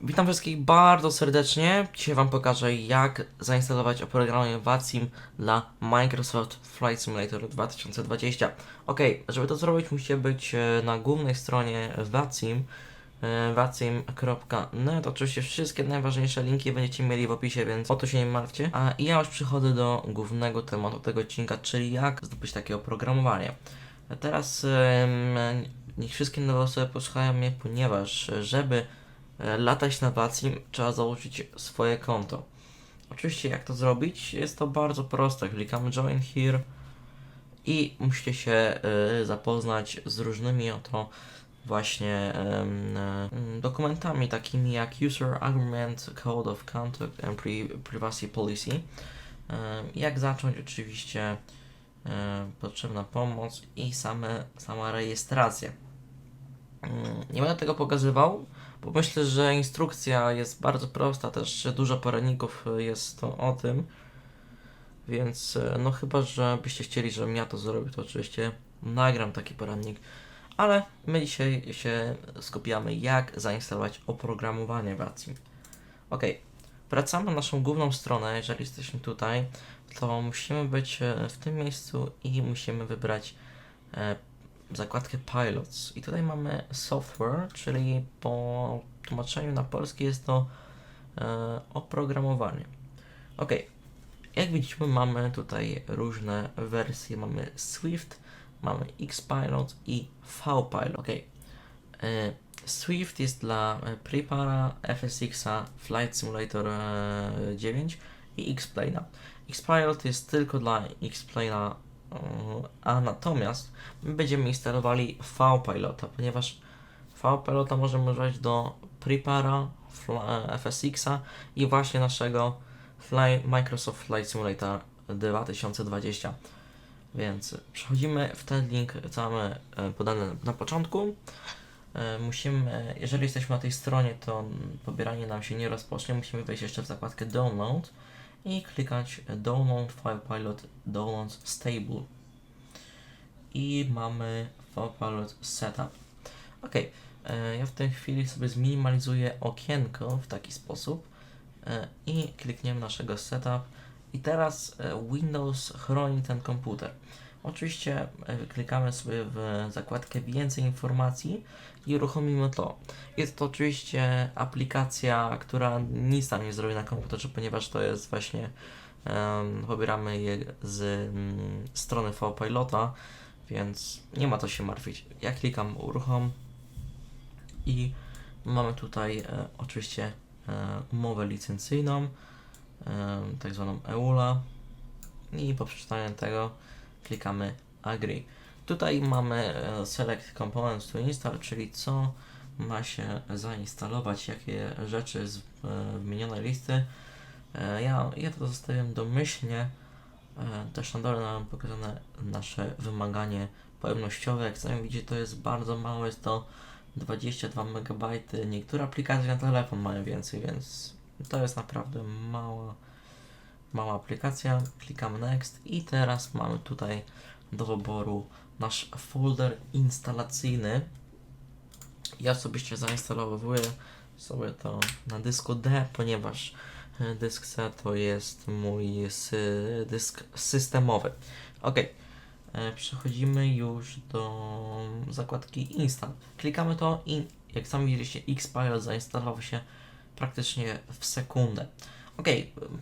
Witam wszystkich bardzo serdecznie. Dzisiaj Wam pokażę, jak zainstalować oprogramowanie VATSIM dla Microsoft Flight Simulator 2020. Ok, żeby to zrobić, musicie być e, na głównej stronie VATSIM, e, vatsim.net. Oczywiście wszystkie najważniejsze linki będziecie mieli w opisie, więc o to się nie martwcie. A ja już przychodzę do głównego tematu tego odcinka, czyli jak zdobyć takie oprogramowanie. Teraz niech wszystkie nowe osoby posłuchają mnie, ponieważ e, żeby e, latać na Vacim trzeba założyć swoje konto. Oczywiście jak to zrobić? Jest to bardzo proste. Klikamy join here i musicie się e, zapoznać z różnymi oto właśnie e, dokumentami takimi jak User Agreement, Code of Conduct and Pri- Privacy Policy. Jak zacząć? Oczywiście e, potrzebna pomoc i same, sama rejestracja. Mm, Nie będę tego pokazywał, bo myślę, że instrukcja jest bardzo prosta, też dużo poradników jest to o tym. Więc e, no chyba, że byście chcieli, żebym ja to zrobił, to oczywiście nagram taki poradnik. Ale my dzisiaj się skupiamy, jak zainstalować oprogramowanie w Acim. Ok, wracamy na naszą główną stronę. Jeżeli jesteśmy tutaj, to musimy być e, w tym miejscu i musimy wybrać zakładkę Pilots. I tutaj mamy software, czyli po tłumaczeniu na polski jest to e, oprogramowanie. Ok, jak widzimy, mamy tutaj różne wersje. Mamy Swift, mamy Xpilot i VPilot. Ok, e, Swift jest dla e, Prepara, FSX-a, Flight Simulator e, 9 i Xplane'a. Xpilot jest tylko dla Xplane'a, e, a natomiast my będziemy instalowali VPilota, ponieważ VPilota możemy używać do Prepara, Fly- e, FSX-a i właśnie naszego Fly, Microsoft Flight Simulator 2020. Więc przechodzimy w ten link, co mamy e, podany na początku. E, Musimy, jeżeli jesteśmy na tej stronie, to pobieranie nam się nie rozpocznie. Musimy wejść jeszcze w zakładkę Download i klikać Download File Pilot Download Stable. I mamy File Pilot Setup. Ok, e, ja w tej chwili sobie zminimalizuję okienko w taki sposób e, i klikniemy naszego setup i teraz e, Windows chroni ten komputer. Oczywiście e, klikamy sobie w zakładkę więcej informacji i uruchomimy to. Jest to oczywiście aplikacja, która nic nam nie zrobi na komputerze, ponieważ to jest właśnie em, pobieramy je z mm, strony VPilota, więc nie ma co się martwić. Ja klikam uruchom i mamy tutaj e, oczywiście e, umowę licencyjną, e, tak zwaną EULA i po przeczytaniu tego klikamy Agree. Tutaj mamy e, Select Components to Install, czyli co ma się zainstalować, jakie rzeczy z e, wymienionej listy. E, ja, ja to zostawiam domyślnie. Też na dole mam pokazane nasze wymaganie pojemnościowe. Jak sami widzicie, to jest bardzo mało, jest to 22 MB. Niektóre aplikacje na telefon mają więcej, więc to jest naprawdę mała, mała aplikacja. Klikamy Next i teraz mamy tutaj do wyboru nasz folder instalacyjny. Ja osobiście zainstalowuję sobie to na dysku D, ponieważ e, dysk C to jest mój sy dysk systemowy. Ok, e, przechodzimy już do zakładki Install. Klikamy to i jak sami widzieliście, Xpilot zainstalował się praktycznie w sekundę. Ok,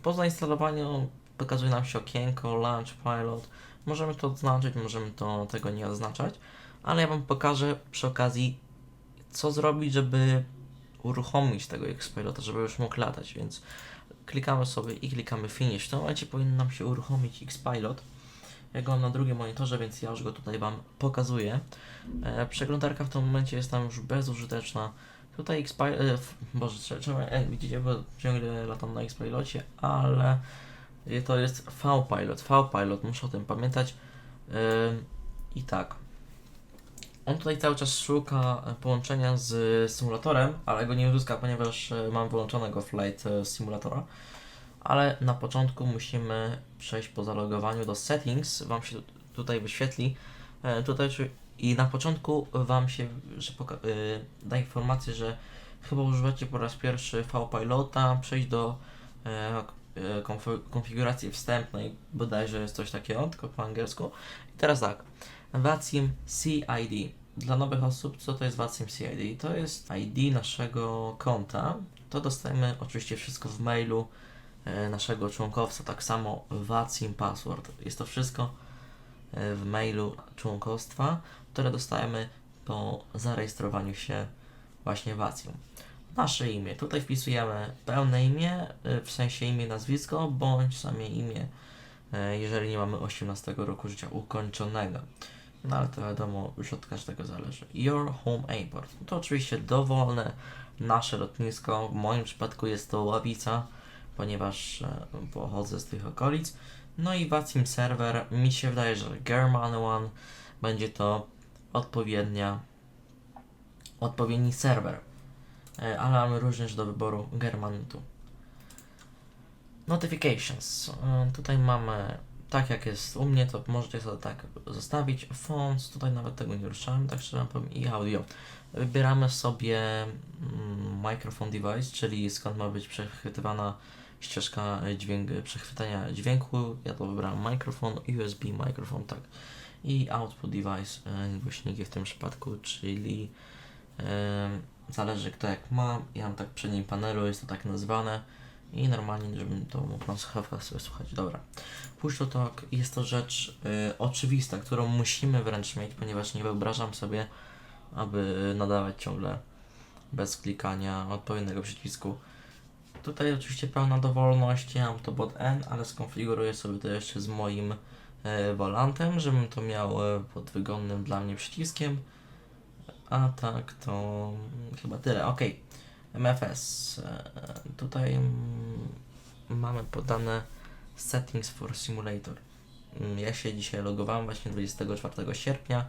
po zainstalowaniu pokazuje nam się okienko Launch Pilot. Możemy to odznaczyć, możemy to tego nie oznaczać, ale ja Wam pokażę przy okazji, co zrobić, żeby uruchomić tego Xpilota, żeby już mógł latać, więc klikamy sobie i klikamy Finish. W tym momencie powinien nam się uruchomić Xpilot. Ja go mam na drugim monitorze, więc ja już go tutaj Wam pokazuję. E, przeglądarka w tym momencie jest tam już bezużyteczna. Tutaj Xpilot, e, boże, trzeba, e, widzicie, bo ciągle latam na Xpilocie, ale e, to jest V-Pilot, V-Pilot, muszę o tym pamiętać. Ym, I tak. On tutaj cały czas szuka e, połączenia z symulatorem, ale go nie uzyska, ponieważ e, mam wyłączonego Flight e, Simulatora. Ale na początku musimy przejść po zalogowaniu do Settings. Wam się tu- tutaj wyświetli. E, Tutaj i na początku Wam się że poka- y, da informację, że chyba używacie po raz pierwszy V-Pilota, przejść do e, e, konf- konfiguracji wstępnej, bodajże jest coś takiego, tylko po angielsku. I teraz tak, Vacim CID. Dla nowych osób, co to jest Vacim CID? To jest ID naszego konta. To dostajemy oczywiście wszystko w mailu e, naszego członkowca, tak samo Vacim Password. Jest to wszystko w mailu członkostwa, które dostajemy po zarejestrowaniu się właśnie w Vacim. Nasze imię. Tutaj wpisujemy pełne imię, y, w sensie imię, nazwisko, bądź same imię, y, jeżeli nie mamy 18 roku życia ukończonego. No ale to wiadomo, już od każdego zależy. Your home airport. To oczywiście dowolne nasze lotnisko. W moim przypadku jest to Ławica, ponieważ e, pochodzę z tych okolic. No i Vacim serwer. Mi się wydaje, że German One będzie to odpowiednia odpowiedni serwer. E, ale mamy również do wyboru Germanitu. Notifications. E, Tutaj mamy, tak jak jest u mnie, to możecie sobie tak zostawić. Fonts, tutaj nawet tego nie ruszałem, tak szczerze powiem, i audio. Wybieramy sobie mm, microphone device, czyli skąd ma być przechwytywana ścieżka dźwięk, przechwytania dźwięku. Ja to wybrałem mikrofon, USB mikrofon, tak. I output device, e, głośniki w tym przypadku, czyli e, Zależy kto jak ma. Ja mam tak przednim panelu, jest to tak nazwane. I normalnie, żebym to mógł na słuchawkach sobie słuchać. Dobra. Push to talk jest to rzecz y, oczywista, którą musimy wręcz mieć, ponieważ nie wyobrażam sobie, aby nadawać ciągle bez klikania odpowiedniego przycisku. Tutaj oczywiście pełna dowolność, ja mam to pod N, ale skonfiguruję sobie to jeszcze z moim e, żebym to miał e, pod wygodnym dla mnie przyciskiem. A tak, to chyba tyle. Ok. MFS. E, Tutaj mm, mamy podane settings for simulator. Mm, Ja się dzisiaj logowałem właśnie 24 sierpnia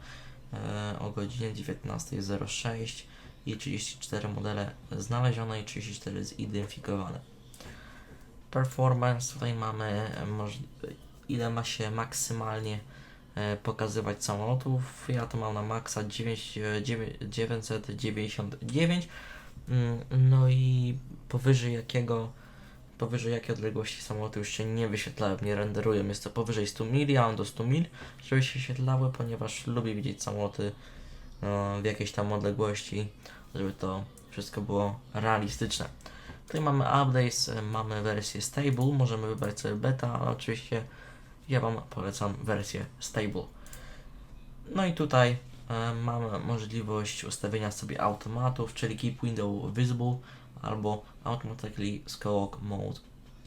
e, o godzinie 19.06 i 34 modele znalezione i 34 zidentyfikowane. Performance tutaj mamy e, ile ma się maksymalnie e, pokazywać samolotów. Ja to mam na maksa 9, e, 999. Mm, No i powyżej jakiego powyżej jakiej odległości samoloty już się nie wyświetlają, nie renderują. Jest to powyżej 100 mil, ja mam do 100 mil, żeby się wyświetlały, ponieważ lubię widzieć samoloty w jakiejś tam odległości, żeby to wszystko było realistyczne. Tutaj mamy updates, e, mamy wersję stable, możemy wybrać sobie beta, ale oczywiście ja Wam polecam wersję stable. No i tutaj e, mamy możliwość ustawienia sobie automatów, czyli keep window visible albo automatically scope mode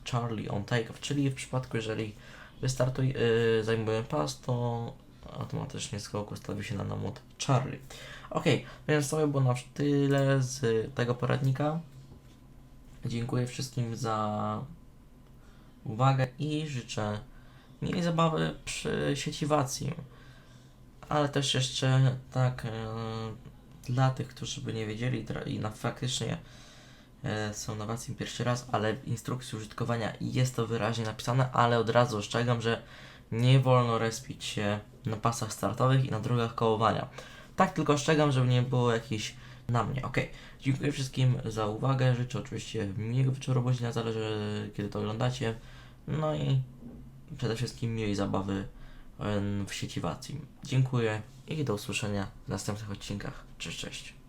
Charlie on takeoff, czyli w przypadku jeżeli wystartuj, yy, zajmujemy pas, to automatycznie skok ustawi się na namot Charlie. Ok, więc to by było na tyle z tego poradnika. Dziękuję wszystkim za uwagę i życzę miłej zabawy przy sieci Wacim. Ale też jeszcze tak e, dla tych, którzy by nie wiedzieli i na faktycznie e, są na Wacim pierwszy raz, ale w instrukcji użytkowania jest to wyraźnie napisane, ale od razu ostrzegam, że nie wolno respić się na pasach startowych i na drogach kołowania. Tak tylko ostrzegam, żeby nie było jakichś na mnie. Ok, dziękuję wszystkim za uwagę. Życzę oczywiście miłego wieczoru, bądź zależy kiedy to oglądacie. No i przede wszystkim miłej zabawy w sieci Wacim. Dziękuję i do usłyszenia w następnych odcinkach. Cześć, cześć.